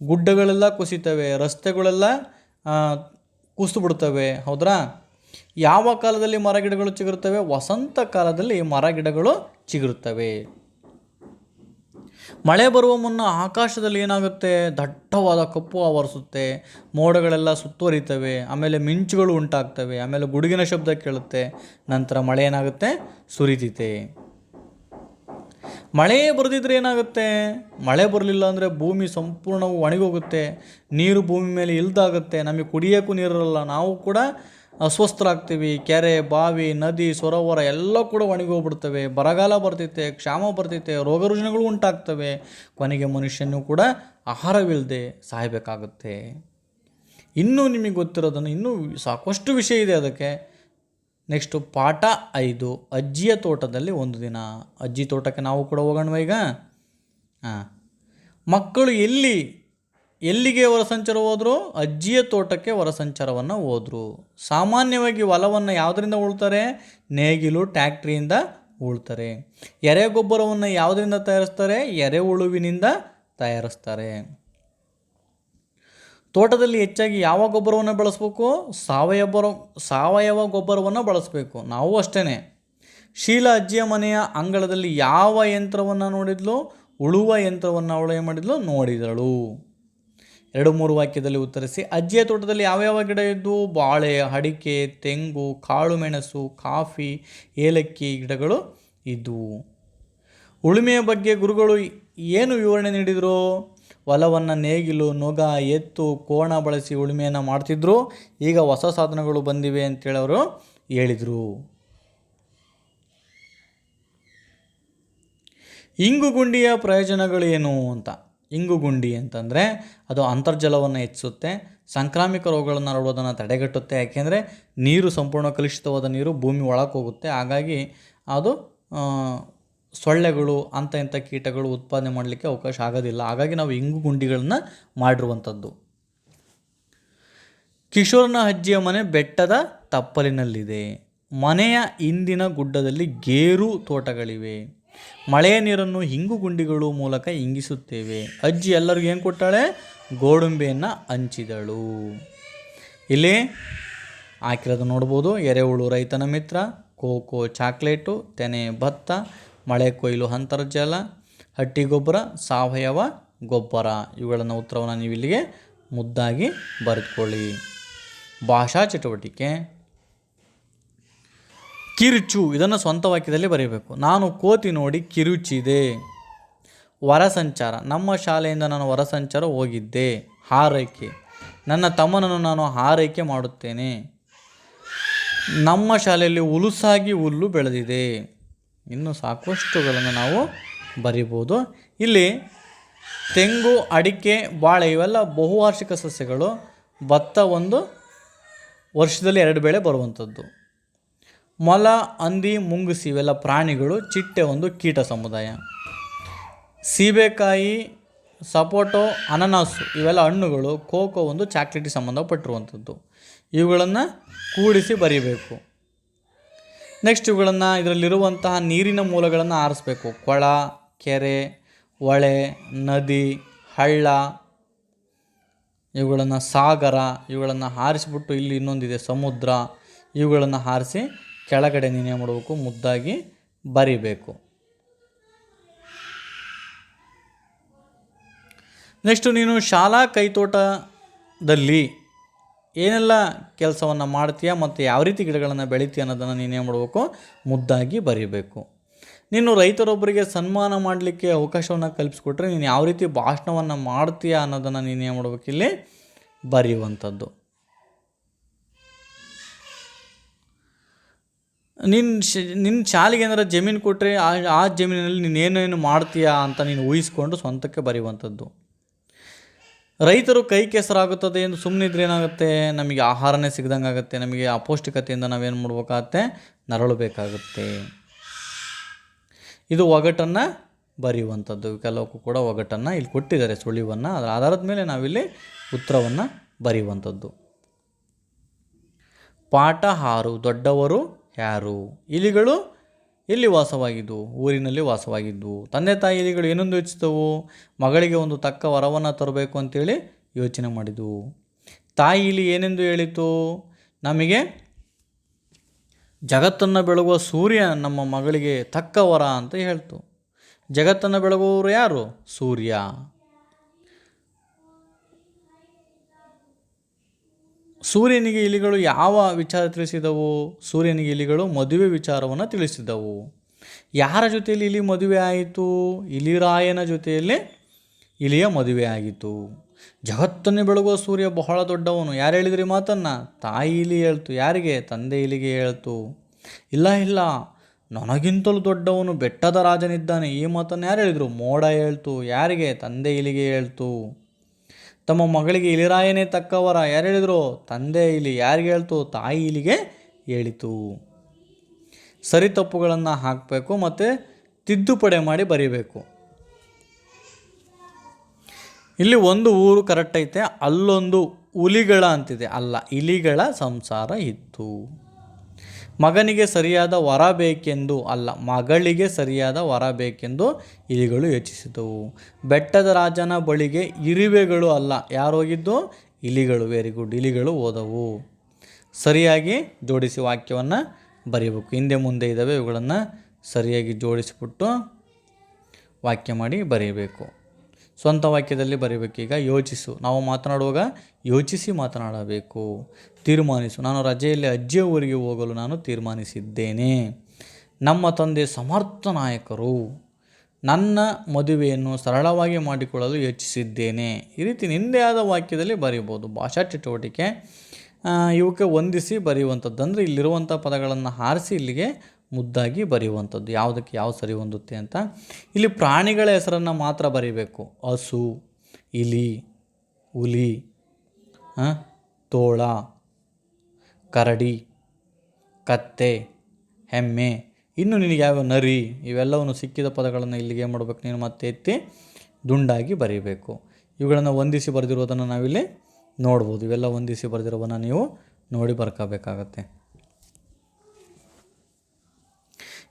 ಗುಡ್ಡಗಳೆಲ್ಲ ಕುಸಿತವೆ, ರಸ್ತೆಗಳೆಲ್ಲ ಕುಸಿದು ಬಿಡ್ತವೆ. ಹೌದ್ರಾ? ಯಾವ ಕಾಲದಲ್ಲಿ ಮರಗಿಡಗಳು ಚಿಗುರುತ್ತವೆ? ವಸಂತ ಕಾಲದಲ್ಲಿ ಮರಗಿಡಗಳು ಚಿಗುರುತ್ತವೆ. ಮಳೆ ಬರುವ ಮುನ್ನ ಆಕಾಶದಲ್ಲಿ ಏನಾಗುತ್ತೆ? ದಟ್ಟವಾದ ಕಪ್ಪು ಆವರಿಸುತ್ತೆ. ಮೋಡಗಳೆಲ್ಲ ಸುತ್ತುವರಿತವೆ. ಆಮೇಲೆ ಮಿಂಚುಗಳು ಉಂಟಾಗ್ತವೆ. ಆಮೇಲೆ ಗುಡುಗಿನ ಶಬ್ದ ಕೇಳುತ್ತೆ. ನಂತರ ಮಳೆ ಏನಾಗುತ್ತೆ? ಸುರಿತೈತೆ ಮಳೆಯೇ ಬರೆದಿದ್ರೆ ಏನಾಗುತ್ತೆ? ಮಳೆ ಬರಲಿಲ್ಲ ಅಂದರೆ ಭೂಮಿ ಸಂಪೂರ್ಣವು ಒಣಗೋಗುತ್ತೆ, ನೀರು ಭೂಮಿ ಮೇಲೆ ಇಲ್ದಾಗುತ್ತೆ ನಮಗೆ ಕುಡಿಯೋಕ್ಕೂ ನೀರಿರಲ್ಲ ನಾವು ಕೂಡ ಅಸ್ವಸ್ಥರಾಗ್ತೀವಿ. ಕೆರೆ, ಬಾವಿ, ನದಿ, ಸರೋವರ ಎಲ್ಲ ಕೂಡ ಒಣಗೋಗ್ಬಿಡ್ತವೆ. ಬರಗಾಲ ಬರ್ತೈತೆ ಕ್ಷಾಮ ಬರ್ತೈತೆ ರೋಗ ರುಜಿನಗಳು ಉಂಟಾಗ್ತವೆ. ಕೊನೆಗೆ ಮನುಷ್ಯನೂ ಕೂಡ ಆಹಾರವಿಲ್ಲದೆ ಸಾಯಬೇಕಾಗುತ್ತೆ. ಇನ್ನೂ ನಿಮಗೆ ಗೊತ್ತಿರೋದನ್ನು ಇನ್ನೂ ಸಾಕಷ್ಟು ವಿಷಯ ಇದೆ ಅದಕ್ಕೆ. ನೆಕ್ಸ್ಟು ಪಾಠ ಐದು, ಅಜ್ಜಿಯ ತೋಟದಲ್ಲಿ ಒಂದು ದಿನ. ಅಜ್ಜಿ ತೋಟಕ್ಕೆ ನಾವು ಕೂಡ ಹೋಗೋಣವ ಈಗ? ಹಾಂ. ಮಕ್ಕಳು ಎಲ್ಲಿ, ಎಲ್ಲಿಗೆ ಹೊರಸಂಚಾರ ಹೋದರು? ಅಜ್ಜಿಯ ತೋಟಕ್ಕೆ ಹೊರಸಂಚಾರವನ್ನು ಹೋದರು. ಸಾಮಾನ್ಯವಾಗಿ ಹೊಲವನ್ನು ಯಾವುದರಿಂದ ಉಳ್ತಾರೆ? ನೇಗಿಲು ಟ್ಯಾಕ್ಟ್ರಿಯಿಂದ ಉಳ್ತಾರೆ. ಎರೆ ಗೊಬ್ಬರವನ್ನು ಯಾವುದರಿಂದ ತಯಾರಿಸ್ತಾರೆ? ಎರೆ ಉಳುವಿನಿಂದ ತಯಾರಿಸ್ತಾರೆ. ತೋಟದಲ್ಲಿ ಹೆಚ್ಚಾಗಿ ಯಾವ ಗೊಬ್ಬರವನ್ನು ಬಳಸಬೇಕು? ಸಾವಯವ ಸಾವಯವ ಗೊಬ್ಬರವನ್ನು ಬಳಸಬೇಕು. ನಾವು ಅಷ್ಟೇ ಶೀಲಾ ಅಜ್ಜಿಯ ಮನೆಯ ಅಂಗಳದಲ್ಲಿ ಯಾವ ಯಂತ್ರವನ್ನು ನೋಡಿದ್ಲು? ಉಳುವ ಯಂತ್ರವನ್ನು ಅವಳು ಏನು ಮಾಡಿದ್ಲು? ನೋಡಿದಳು. ಎರಡು ಮೂರು ವಾಕ್ಯದಲ್ಲಿ ಉತ್ತರಿಸಿ, ಅಜ್ಜಿಯ ತೋಟದಲ್ಲಿ ಯಾವ್ಯಾವ ಗಿಡ ಇದ್ದು? ಬಾಳೆ, ಅಡಿಕೆ, ತೆಂಗು, ಕಾಳು ಮೆಣಸು, ಕಾಫಿ, ಏಲಕ್ಕಿ ಗಿಡಗಳು ಇದ್ದವು ಉಳುಮೆಯ ಬಗ್ಗೆ ಗುರುಗಳು ಏನು ವಿವರಣೆ ನೀಡಿದರು? ಹೊಲವನ್ನು ನೇಗಿಲು, ನುಗ, ಎತ್ತು, ಕೋಣ ಬಳಸಿ ಉಳುಮೆಯನ್ನು ಮಾಡ್ತಿದ್ರು. ಈಗ ಹೊಸ ಸಾಧನಗಳು ಬಂದಿವೆ ಅಂತೇಳಿ ಅವರು ಹೇಳಿದರು. ಇಂಗುಗುಂಡಿಯ ಪ್ರಯೋಜನಗಳೇನು ಅಂತ? ಇಂಗುಗುಂಡಿ ಅಂತಂದರೆ ಅದು ಅಂತರ್ಜಲವನ್ನು ಹೆಚ್ಚಿಸುತ್ತೆ, ಸಾಂಕ್ರಾಮಿಕ ರೋಗಗಳನ್ನು ಹರಡುವುದನ್ನು ತಡೆಗಟ್ಟುತ್ತೆ. ಯಾಕೆಂದರೆ ನೀರು, ಸಂಪೂರ್ಣ ಕಲುಷಿತವಾದ ನೀರು ಭೂಮಿ ಒಳಗೆ ಹೋಗುತ್ತೆ ಹಾಗಾಗಿ ಅದು ಸೊಳ್ಳೆಗಳು ಅಂತ ಇಂಥ ಕೀಟಗಳು ಉತ್ಪಾದನೆ ಮಾಡಲಿಕ್ಕೆ ಅವಕಾಶ ಆಗೋದಿಲ್ಲ. ಹಾಗಾಗಿ ನಾವು ಇಂಗು ಗುಂಡಿಗಳನ್ನು ಮಾಡಿರುವಂಥದ್ದು. ಕಿಶೋರ್ನ ಅಜ್ಜಿಯ ಮನೆ ಬೆಟ್ಟದ ತಪ್ಪಲಿನಲ್ಲಿದೆ. ಮನೆಯ ಹಿಂದಿನ ಗುಡ್ಡದಲ್ಲಿ ಗೇರು ತೋಟಗಳಿವೆ. ಮಳೆಯ ನೀರನ್ನು ಹಿಂಗು ಗುಂಡಿಗಳು ಮೂಲಕ ಇಂಗಿಸುತ್ತೇವೆ. ಅಜ್ಜಿ ಎಲ್ಲರಿಗೂ ಏನು ಕೊಟ್ಟಾಳೆ? ಗೋಡಂಬಿಯನ್ನು ಹಂಚಿದಳು. ಇಲ್ಲಿ ಹಾಕಿರೋದು ನೋಡ್ಬೋದು. ಎರೆಹುಳು ರೈತನ ಮಿತ್ರ, ಕೋಕೋ ಚಾಕ್ಲೇಟು, ತೆನೆ ಭತ್ತ ಮಳೆ ಕೊಯ್ಲು ಅಂತರ್ಜಲ ಹಟ್ಟಿ ಗೊಬ್ಬರ, ಸಾವಯವ ಗೊಬ್ಬರ. ಇವುಗಳನ್ನು ಉತ್ತರವನ್ನು ನೀವು ಇಲ್ಲಿಗೆ ಮುದ್ದಾಗಿ ಬರೆದುಕೊಳ್ಳಿ. ಭಾಷಾ ಚಟುವಟಿಕೆ. ಕಿರುಚು, ಇದನ್ನು ಸ್ವಂತ ವಾಕ್ಯದಲ್ಲಿ ಬರೀಬೇಕು. ನಾನು ಕೋತಿ ನೋಡಿ ಕಿರುಚಿದೆ. ಹೊರ ಸಂಚಾರ. ನಮ್ಮ ಶಾಲೆಯಿಂದ ನಾನು ಹೊರ ಹೋಗಿದ್ದೆ. ಹಾರೈಕೆ. ನನ್ನ ತಮ್ಮನನ್ನು ನಾನು ಹಾರೈಕೆ ಮಾಡುತ್ತೇನೆ. ನಮ್ಮ ಶಾಲೆಯಲ್ಲಿ ಹುಲುಸಾಗಿ ಹುಲ್ಲು ಬೆಳೆದಿದೆ. ಇನ್ನು ಸಾಕಷ್ಟುಗಳನ್ನು ನಾವು ಬರಿಬೋದು. ಇಲ್ಲಿ ತೆಂಗು, ಅಡಿಕೆ, ಬಾಳೆ ಇವೆಲ್ಲ ಬಹುವಾರ್ಷಿಕ ಸಸ್ಯಗಳು. ಭತ್ತ ಒಂದು ವರ್ಷದಲ್ಲಿ ಎರಡು ಬೆಳೆ ಬರುವಂಥದ್ದು. ಮೊಲ, ಹಂದಿ, ಮುಂಗುಸಿ ಇವೆಲ್ಲ ಪ್ರಾಣಿಗಳು, ಚಿಟ್ಟೆ ಒಂದು ಕೀಟ ಸಮುದಾಯ. ಸೀಬೆಕಾಯಿ, ಸಪೋಟೊ, ಅನನಾಸು ಇವೆಲ್ಲ ಹಣ್ಣುಗಳು, ಕೋಕೋ ಒಂದು ಚಾಕ್ಲೇಟಿಗೆ ಸಂಬಂಧಪಟ್ಟಿರುವಂಥದ್ದು. ಇವುಗಳನ್ನು ಕೂಡಿಸಿ ಬರೀಬೇಕು. ನೆಕ್ಸ್ಟ್ ಇವುಗಳನ್ನು ಇದರಲ್ಲಿರುವಂತಹ ನೀರಿನ ಮೂಲಗಳನ್ನು ಆರಿಸ್ಬೇಕು. ಕೊಳ, ಕೆರೆ, ಹೊಳೆ, ನದಿ, ಹಳ್ಳ, ಇವುಗಳನ್ನು ಸಾಗರ, ಇವುಗಳನ್ನು ಹಾರಿಸಿಬಿಟ್ಟು ಇಲ್ಲಿ ಇನ್ನೊಂದಿದೆ ಸಮುದ್ರ, ಇವುಗಳನ್ನು ಹಾರಿಸಿ ಕೆಳಗಡೆ ನೀನೇ ಮಾಡಬೇಕು, ಮುದ್ದಾಗಿ ಬರಿಬೇಕು. ನೆಕ್ಸ್ಟು ನೀನು ಶಾಲಾ ಕೈತೋಟದಲ್ಲಿ ಏನೆಲ್ಲ ಕೆಲಸವನ್ನು ಮಾಡ್ತೀಯ ಮತ್ತು ಯಾವ ರೀತಿ ಗಿಡಗಳನ್ನು ಬೆಳಿತೀಯ ಅನ್ನೋದನ್ನು ನೀನೇ ಮಾಡಬೇಕು? ಮುದ್ದಾಗಿ ಬರೀಬೇಕು. ನೀನು ರೈತರೊಬ್ಬರಿಗೆ ಸನ್ಮಾನ ಮಾಡಲಿಕ್ಕೆ ಅವಕಾಶವನ್ನು ಕಲ್ಪಿಸ್ಕೊಟ್ರೆ ನೀನು ಯಾವ ರೀತಿ ಭಾಷಣವನ್ನು ಮಾಡ್ತೀಯ ಅನ್ನೋದನ್ನು ನೀನೇ ಮಾಡ್ಬೇಕು ಇಲ್ಲಿ? ಬರೆಯುವಂಥದ್ದು. ನಿನ್ನ ಶ ನಿನ್ನ ಶಾಲೆಗೆ ಏನಾರ ಜಮೀನು ಕೊಟ್ಟರೆ ಆ ಆ ಜಮೀನಿನಲ್ಲಿ ನೀನು ಏನೇನು ಮಾಡ್ತೀಯಾ ಅಂತ ನೀನು ಊಹಿಸ್ಕೊಂಡು ಸ್ವಂತಕ್ಕೆ ಬರೆಯುವಂಥದ್ದು. ರೈತರು ಕೈ ಕೆಸರಾಗುತ್ತದೆ ಎಂದು ಸುಮ್ಮನಿದ್ರೆ ಏನಾಗುತ್ತೆ? ನಮಗೆ ಆಹಾರನೇ ಸಿಗ್ದಂಗೆ ಆಗುತ್ತೆ. ನಮಗೆ ಅಪೌಷ್ಟಿಕತೆಯಿಂದ ನಾವೇನು ಮಾಡ್ಬೇಕಾಗತ್ತೆ? ನರಳಬೇಕಾಗುತ್ತೆ. ಇದು ಒಗಟನ್ನು ಬರೆಯುವಂಥದ್ದು. ಕೆಲವಕ್ಕೂ ಕೂಡ ಒಗಟನ್ನು ಇಲ್ಲಿ ಕೊಟ್ಟಿದ್ದಾರೆ ಸುಳಿವನ್ನು. ಅದರ ಆಧಾರದ ಮೇಲೆ ನಾವಿಲ್ಲಿ ಉತ್ತರವನ್ನು ಬರೆಯುವಂಥದ್ದು. ಪಾಠ ಹಾರು ದೊಡ್ಡವರು ಯಾರು? ಇಲಿಗಳು ಎಲ್ಲಿ ವಾಸವಾಗಿದ್ದು? ಊರಿನಲ್ಲಿ ವಾಸವಾಗಿದ್ದು. ತಂದೆ ತಾಯಿಗಳು ಏನೊಂದು ಯೋಚಿಸಿದವು? ಮಗಳಿಗೆ ಒಂದು ತಕ್ಕ ವರವನ್ನು ತರಬೇಕು ಅಂತೇಳಿ ಯೋಚನೆ ಮಾಡಿದವು ತಾಯಿ ಇಲ್ಲಿ ಏನೆಂದು ಹೇಳಿತು? ನಮಗೆ ಜಗತ್ತನ್ನು ಬೆಳಗುವ ಸೂರ್ಯ ನಮ್ಮ ಮಗಳಿಗೆ ತಕ್ಕ ವರ ಅಂತ ಹೇಳ್ತು. ಜಗತ್ತನ್ನು ಬೆಳಗುವವರು ಯಾರು? ಸೂರ್ಯ. ಸೂರ್ಯನಿಗೆ ಇಲಿಗಳು ಯಾವ ವಿಚಾರ ತಿಳಿಸಿದವು? ಸೂರ್ಯನಿಗೆ ಇಲಿಗಳು ಮದುವೆ ವಿಚಾರವನ್ನು ತಿಳಿಸಿದವು. ಯಾರ ಜೊತೆಯಲ್ಲಿ ಇಲಿ ಮದುವೆ ಆಯಿತು? ಇಲಿರಾಯನ ಜೊತೆಯಲ್ಲಿ ಇಲಿಯ ಮದುವೆ ಆಗಿತ್ತು. ಜಗತ್ತನ್ನು ಬೆಳಗುವ ಸೂರ್ಯ ಬಹಳ ದೊಡ್ಡವನು. ಯಾರು ಹೇಳಿದ್ರಿ ಮಾತನ್ನು? ತಾಯಿ ಇಲಿ ಹೇಳ್ತು. ಯಾರಿಗೆ? ತಂದೆ ಇಲಿಗೆ ಹೇಳ್ತು. ಇಲ್ಲ ಇಲ್ಲ. ನನಗಿಂತಲೂ ದೊಡ್ಡವನು, ಬೆಟ್ಟದ ರಾಜನಿದ್ದಾನೆ. ಈ ಮಾತನ್ನು ಯಾರು ಹೇಳಿದರು? ಮೋಡ ಹೇಳ್ತು. ಯಾರಿಗೆ? ತಂದೆ ಇಲಿಗೆ ಹೇಳ್ತು. ತಮ್ಮ ಮಗಳಿಗೆ ಇಲಿರಾಯನೇ ತಕ್ಕವರ ಯಾರು ಹೇಳಿದ್ರು ತಂದೆ ಇಲ್ಲಿ ಯಾರಿಗೆ ಹೇಳ್ತು? ತಾಯಿ ಇಲ್ಲಿಗೆ ಹೇಳಿತು. ಸರಿ ತಪ್ಪುಗಳನ್ನು ಹಾಕಬೇಕು ಮತ್ತು ತಿದ್ದುಪಡಿ ಮಾಡಿ ಬರೀಬೇಕು. ಇಲ್ಲಿ ಒಂದು ಊರು ಕರೆಕ್ಟ್ ಐತೆ, ಅಲ್ಲೊಂದು ಹುಲಿಗಳ ಅಂತಿದೆ. ಅಲ್ಲ, ಇಲಿಗಳ ಸಂಸಾರ ಇತ್ತು. ಮಗನಿಗೆ ಸರಿಯಾದ ವರ ಬೇಕೆಂದು ಅಲ್ಲ, ಮಗಳಿಗೆ ಸರಿಯಾದ ವರ ಬೇಕೆಂದು ಇಲಿಗಳು ಯೋಚಿಸಿದವು. ಬೆಟ್ಟದ ರಾಜನ ಬಳಿಗೆ ಇರುವೆಗಳು ಅಲ್ಲ, ಯಾರು ಹೋಗಿದ್ದು? ಇಲಿಗಳು ವೆರಿ ಗುಡ್ ಇಲಿಗಳು ಓದವು ಸರಿಯಾಗಿ ಜೋಡಿಸಿ ವಾಕ್ಯವನ್ನು ಬರೀಬೇಕು. ಹಿಂದೆ ಮುಂದೆ ಇದ್ದಾವೆ, ಇವುಗಳನ್ನು ಸರಿಯಾಗಿ ಜೋಡಿಸಿಬಿಟ್ಟು ವಾಕ್ಯ ಮಾಡಿ ಬರೀಬೇಕು. ಸ್ವಂತ ವಾಕ್ಯದಲ್ಲಿ ಬರೀಬೇಕು. ಈಗ ಯೋಚಿಸು. ನಾವು ಮಾತನಾಡುವಾಗ ಯೋಚಿಸಿ ಮಾತನಾಡಬೇಕು. ತೀರ್ಮಾನಿಸು. ನಾನು ರಜೆಯಲ್ಲಿ ಅಜ್ಜಿಯ ಊರಿಗೆ ಹೋಗಲು ನಾನು ತೀರ್ಮಾನಿಸಿದ್ದೇನೆ. ನಮ್ಮ ತಂದೆ ಸಮರ್ಥ ನಾಯಕರು. ನನ್ನ ಮದುವೆಯನ್ನು ಸರಳವಾಗಿ ಮಾಡಿಕೊಳ್ಳಲು ಯೋಚಿಸಿದ್ದೇನೆ. ಈ ರೀತಿ ನಿಂದೆ ಆದ ವಾಕ್ಯದಲ್ಲಿ ಬರೀಬೋದು ಭಾಷಾ ಚಟುವಟಿಕೆ ಇವಕ್ಕೆ ಹೊಂದಿಸಿ ಬರೆಯುವಂಥದ್ದು. ಅಂದರೆ ಇಲ್ಲಿರುವಂಥ ಪದಗಳನ್ನು ಹಾರಿಸಿ ಇಲ್ಲಿಗೆ ಮುದ್ದಾಗಿ ಬರೆಯುವಂಥದ್ದು, ಯಾವುದಕ್ಕೆ ಯಾವ ಸರಿ ಹೊಂದುತ್ತೆ ಅಂತ. ಇಲ್ಲಿ ಪ್ರಾಣಿಗಳ ಹೆಸರನ್ನು ಮಾತ್ರ ಬರೀಬೇಕು. ಹಸು, ಇಲಿ, ಹುಲಿ ತೋಳ, ಕರಡಿ, ಕತ್ತೆ, ಹೆಮ್ಮೆ, ಇನ್ನು ನಿನಗೆ ಯಾವ ನರಿ, ಇವೆಲ್ಲವನ್ನು ಸಿಕ್ಕಿದ ಪದಗಳನ್ನು ಇಲ್ಲಿಗೆ ಏನು ಮಾಡಬೇಕು ನೀನು ಮತ್ತೆ ಎತ್ತಿ ದುಂಡಾಗಿ ಬರೀಬೇಕು. ಇವುಗಳನ್ನು ಹೊಂದಿಸಿ ಬರೆದಿರುವುದನ್ನು ನಾವಿಲ್ಲಿ ನೋಡ್ಬೋದು. ಇವೆಲ್ಲ ಹೊಂದಿಸಿ ಬರೆದಿರುವುದನ್ನು ನೀವು ನೋಡಿ ಬರ್ಕೋಬೇಕಾಗತ್ತೆ.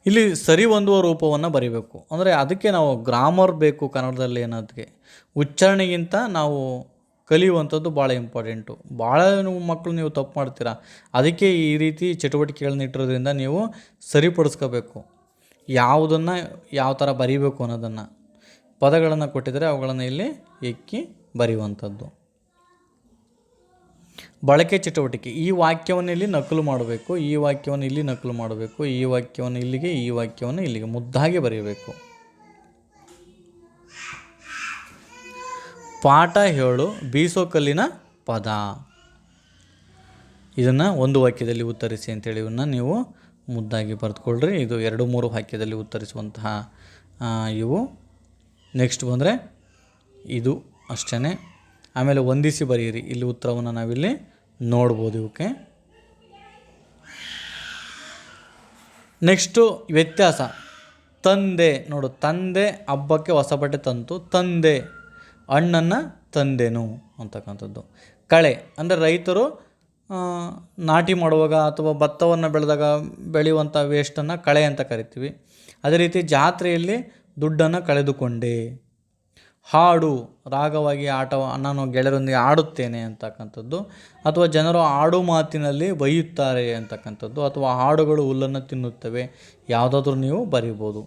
ಇಲ್ಲಿ ಸರಿ ಹೊಂದುವ ರೂಪವನ್ನು ಬರಿಬೇಕು. ಅಂದರೆ ಅದಕ್ಕೆ ನಾವು ಗ್ರಾಮರ್ ಬೇಕು ಕನ್ನಡದಲ್ಲಿ ಅನ್ನೋದಕ್ಕೆ ಉಚ್ಚಾರಣೆಗಿಂತ ನಾವು ಕಲಿಯುವಂಥದ್ದು ಭಾಳ ಇಂಪಾರ್ಟೆಂಟು ಭಾಳ ಮಕ್ಕಳು ನೀವು ತಪ್ಪು ಮಾಡ್ತೀರಾ? ಅದಕ್ಕೆ ಈ ರೀತಿ ಚಟುವಟಿಕೆಗಳನ್ನ ಇಟ್ಟಿರೋದ್ರಿಂದ ನೀವು ಸರಿಪಡಿಸ್ಕೋಬೇಕು. ಯಾವುದನ್ನು ಯಾವ ಥರ ಬರೀಬೇಕು ಅನ್ನೋದನ್ನು. ಪದಗಳನ್ನು ಕೊಟ್ಟಿದ್ದಾರೆ ಅವುಗಳನ್ನು ಇಲ್ಲಿ ಎಕ್ಕಿ ಬರೆಯುವಂಥದ್ದು. ಬಳಕೆ ಚಟುವಟಿಕೆ. ಈ ವಾಕ್ಯವನ್ನು ಇಲ್ಲಿ ನಕಲು ಮಾಡಬೇಕು, ಈ ವಾಕ್ಯವನ್ನು ಇಲ್ಲಿ ನಕಲು ಮಾಡಬೇಕು, ಈ ವಾಕ್ಯವನ್ನು ಇಲ್ಲಿಗೆ, ಈ ವಾಕ್ಯವನ್ನು ಇಲ್ಲಿಗೆ ಮುದ್ದಾಗಿ ಬರೆಯಬೇಕು. ಪಾಠ ಹೇಳು, ಬೀಸೋ ಕಲ್ಲಿನ ಪದ. ಇದನ್ನು ಒಂದು ವಾಕ್ಯದಲ್ಲಿ ಉತ್ತರಿಸಿ ಅಂತೇಳಿ ಇವನ್ನ ನೀವು ಮುದ್ದಾಗಿ ಬರೆದುಕೊಳ್ಳ್ರಿ ಇದು ಎರಡು ಮೂರು ವಾಕ್ಯದಲ್ಲಿ ಉತ್ತರಿಸುವಂತಹ ಇವು. ನೆಕ್ಸ್ಟ್ ಬಂದರೆ, ಇದು ಅಷ್ಟೇ ಆಮೇಲೆ ಹೊಂದಿಸಿ ಬರೆಯಿರಿ. ಇಲ್ಲಿ ಉತ್ತರವನ್ನು ನಾವಿಲ್ಲಿ ನೋಡ್ಬೋದು ಇವಕ್ಕೆ. ನೆಕ್ಸ್ಟು ವ್ಯತ್ಯಾಸ. ತಂದೆ, ನೋಡು, ತಂದೆ ಹಬ್ಬಕ್ಕೆ ಹೊಸ ಬಟ್ಟೆ ತಂತು, ತಂದೆ ಹಣ್ಣನ್ನು ತಂದೆನು ಅಂತಕ್ಕಂಥದ್ದು. ಕಳೆ, ಅಂದರೆ ರೈತರು ನಾಟಿ ಮಾಡುವಾಗ ಅಥವಾ ಭತ್ತವನ್ನು ಬೆಳೆದಾಗ ಬೆಳೆಯುವಂಥ ವೇಸ್ಟನ್ನು ಕಳೆ ಅಂತ ಕರಿತೀವಿ. ಅದೇ ರೀತಿ ಜಾತ್ರೆಯಲ್ಲಿ ದುಡ್ಡನ್ನು ಕಳೆದುಕೊಂಡೆ. ಹಾಡು, ರಾಗವಾಗಿ ಆಟ ನಾನು ಗೆಳೆಯರೊಂದಿಗೆ ಆಡುತ್ತೇನೆ ಅಂತಕ್ಕಂಥದ್ದು. ಅಥವಾ ಜನರು ಆಡು ಮಾತಿನಲ್ಲಿ ಬೈಯುತ್ತಾರೆ ಅಂತಕ್ಕಂಥದ್ದು. ಅಥವಾ ಹಾಡುಗಳು ಹುಲ್ಲನ್ನು ತಿನ್ನುತ್ತವೆ. ಯಾವುದಾದ್ರೂ ನೀವು ಬರೀಬೋದು.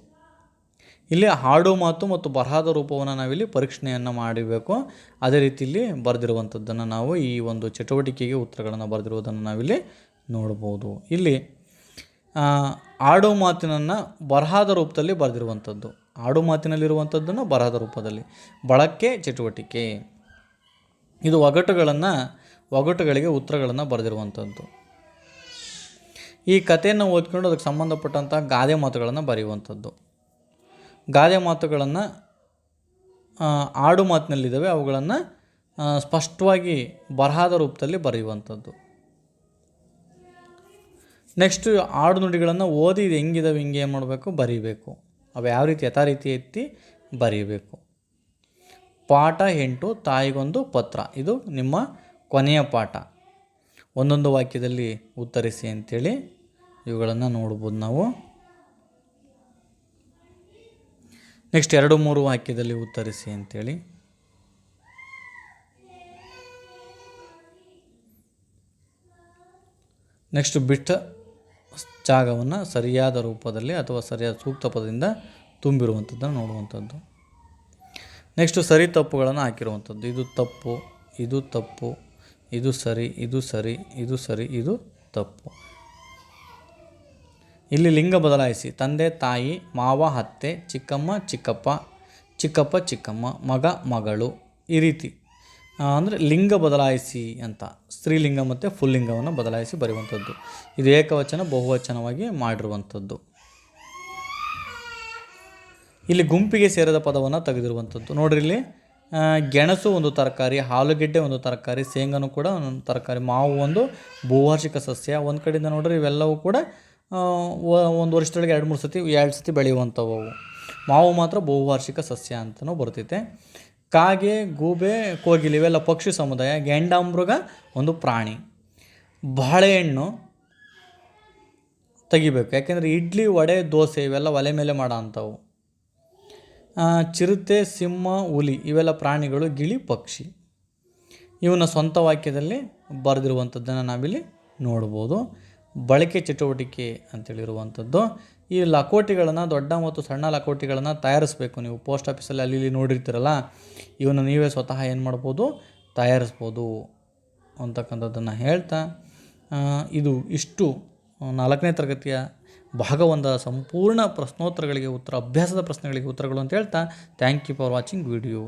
ಇಲ್ಲಿ ಹಾಡು ಮಾತು ಮತ್ತು ಬರಹದ ರೂಪವನ್ನು ನಾವಿಲ್ಲಿ ಪರೀಕ್ಷಣೆಯನ್ನು ಮಾಡಬೇಕು. ಅದೇ ರೀತಿ ಇಲ್ಲಿ ಬರೆದಿರುವಂಥದ್ದನ್ನು ನಾವು ಈ ಒಂದು ಚಟುವಟಿಕೆಗೆ ಉತ್ತರಗಳನ್ನು ಬರೆದಿರುವುದನ್ನು ನಾವಿಲ್ಲಿ ನೋಡ್ಬೋದು. ಇಲ್ಲಿ ಆಡು ಮಾತಿನನ್ನು ಬರಹದ ರೂಪದಲ್ಲಿ ಬರೆದಿರುವಂಥದ್ದು. ಆಡು ಮಾತಿನಲ್ಲಿರುವಂಥದ್ದನ್ನು ಬರಹದ ರೂಪದಲ್ಲಿ. ಬಳಕೆ, ಚಟುವಟಿಕೆ. ಇದು ಒಗಟುಗಳನ್ನು, ಒಗಟುಗಳಿಗೆ ಉತ್ತರಗಳನ್ನು ಬರೆದಿರುವಂಥದ್ದು. ಈ ಕಥೆಯನ್ನು ಓದ್ಕೊಂಡು ಅದಕ್ಕೆ ಸಂಬಂಧಪಟ್ಟಂಥ ಗಾದೆ ಮಾತುಗಳನ್ನು ಬರೆಯುವಂಥದ್ದು. ಗಾದೆ ಮಾತುಗಳನ್ನು ಆಡು ಮಾತಿನಲ್ಲಿದ್ದಾವೆ, ಅವುಗಳನ್ನು ಸ್ಪಷ್ಟವಾಗಿ ಬರಹದ ರೂಪದಲ್ಲಿ ಬರೆಯುವಂಥದ್ದು. ನೆಕ್ಸ್ಟು ಆಡು ನುಡಿಗಳನ್ನು ಓದಿ ಇದು ಹೆಂಗಿದಾವೆ, ಹಿಂಗೆ ಏನು ಮಾಡಬೇಕು, ಬರೀಬೇಕು. ಅವು ಯಾವ ರೀತಿ ಯಥಾರೀತಿ ಎತ್ತಿ ಬರೀಬೇಕು. ಪಾಠ ಎಂಟು, ತಾಯಿಗೊಂದು ಪತ್ರ. ಇದು ನಿಮ್ಮ ಕೊನೆಯ ಪಾಠ. ಒಂದೊಂದು ವಾಕ್ಯದಲ್ಲಿ ಉತ್ತರಿಸಿ ಅಂತೇಳಿ ಇವುಗಳನ್ನು ನೋಡ್ಬೋದು ನಾವು. ನೆಕ್ಸ್ಟ್ ಎರಡು ಮೂರು ವಾಕ್ಯದಲ್ಲಿ ಉತ್ತರಿಸಿ ಅಂತೇಳಿ. ನೆಕ್ಸ್ಟ್ ಬಿಟ್ಟ ಜಾಗವನ್ನು ಸರಿಯಾದ ರೂಪದಲ್ಲಿ ಅಥವಾ ಸರಿಯಾದ ಸೂಕ್ತ ಪದದಿಂದ ತುಂಬಿರುವಂಥದ್ದನ್ನು ನೋಡುವಂಥದ್ದು. ನೆಕ್ಸ್ಟು ಸರಿ ತಪ್ಪುಗಳನ್ನು ಹಾಕಿರುವಂಥದ್ದು. ಇದು ತಪ್ಪು ಇದು ತಪ್ಪು, ಇದು ಸರಿ ಇದು ಸರಿ ಇದು ಸರಿ, ಇದು ತಪ್ಪು. ಇಲ್ಲಿ ಲಿಂಗ ಬದಲಾಯಿಸಿ. ತಂದೆ, ತಾಯಿ, ಮಾವ, ಅತ್ತೆ, ಚಿಕ್ಕಮ್ಮ, ಚಿಕ್ಕಪ್ಪ ಚಿಕ್ಕಪ್ಪ, ಚಿಕ್ಕಮ್ಮ, ಮಗ, ಮಗಳು ಈ ರೀತಿ. ಅಂದರೆ ಲಿಂಗ ಬದಲಾಯಿಸಿ ಅಂತ. ಸ್ತ್ರೀಲಿಂಗ ಮತ್ತು ಪುಲ್ಲಿಂಗವನ್ನು ಬದಲಾಯಿಸಿ ಬರೆಯುವಂಥದ್ದು. ಇದು ಏಕವಚನ, ಬಹುವಚನವಾಗಿ ಮಾಡಿರುವಂಥದ್ದು. ಇಲ್ಲಿ ಗುಂಪಿಗೆ ಸೇರಿದ ಪದವನ್ನು ತೆಗೆದಿರುವಂಥದ್ದು. ನೋಡ್ರಿ ಇಲ್ಲಿ ಗೆಣಸು ಒಂದು ತರಕಾರಿ ಆಲೂಗೆಡ್ಡೆ ಒಂದು ತರಕಾರಿ, ಶೇಂಗನೂ ಕೂಡ ಒಂದು ತರಕಾರಿ, ಮಾವು ಒಂದು ಭೂವಾರ್ಷಿಕ ಸಸ್ಯ. ಒಂದು ಕಡೆಯಿಂದ ನೋಡ್ರಿ ಇವೆಲ್ಲವೂ ಕೂಡ ಒಂದು ವರ್ಷದೊಳಗೆ ಎರಡು, ಮೂರು ಸತಿ, ಎರಡು ಸತಿ ಬೆಳೆಯುವಂಥವು. ಮಾವು ಮಾತ್ರ ಬಹುವಾರ್ಷಿಕ ಸಸ್ಯ ಅಂತಲೂ ಬರ್ತೈತೆ. ಕಾಗೆ, ಗೂಬೆ, ಕೋಗಿಲೆ ಇವೆಲ್ಲ ಪಕ್ಷಿ ಸಮುದಾಯ ಗೆಂಡಾಮೃಗ ಒಂದು ಪ್ರಾಣಿ. ಬಾಳೆಹಣ್ಣು ತೆಗಿಬೇಕು. ಯಾಕೆಂದರೆ ಇಡ್ಲಿ, ವಡೆ, ದೋಸೆ ಇವೆಲ್ಲ ಒಲೆ ಮೇಲೆ ಮಾಡೋ ಅಂಥವು ಚಿರತೆ, ಸಿಂಹ, ಹುಲಿ ಇವೆಲ್ಲ ಪ್ರಾಣಿಗಳು ಗಿಳಿ ಪಕ್ಷಿ. ಇವನ್ನ ಸ್ವಂತ ವಾಕ್ಯದಲ್ಲಿ ಬರೆದಿರುವಂಥದ್ದನ್ನು ನಾವಿಲ್ಲಿ ನೋಡ್ಬೋದು. ಬಳಕೆ ಚಟುವಟಿಕೆ ಅಂತೇಳಿರುವಂಥದ್ದು. ಈ ಲಕೋಟಿಗಳನ್ನು, ದೊಡ್ಡ ಮತ್ತು ಸಣ್ಣ ಲಕೋಟಿಗಳನ್ನು ತಯಾರಿಸಬೇಕು ನೀವು. ಪೋಸ್ಟ್ ಆಫೀಸಲ್ಲಿ ಅಲ್ಲಿ ಇಲ್ಲಿ ನೋಡಿರ್ತೀರಲ್ಲ, ಇವನ್ನ ನೀವೇ ಸ್ವತಃ ಏನು ಮಾಡ್ಬೋದು? ತಯಾರಿಸ್ಬೋದು ಅಂತಕ್ಕಂಥದ್ದನ್ನು ಹೇಳ್ತಾ ಇದು ಇಷ್ಟು, ನಾಲ್ಕನೇ ತರಗತಿಯ ಭಾಗ ಒಂದರ ಸಂಪೂರ್ಣ ಪ್ರಶ್ನೋತ್ತರಗಳಿಗೆ ಉತ್ತರ, ಅಭ್ಯಾಸದ ಪ್ರಶ್ನೆಗಳಿಗೆ ಉತ್ತರಗಳು ಅಂತ ಹೇಳ್ತಾ thank you for watching video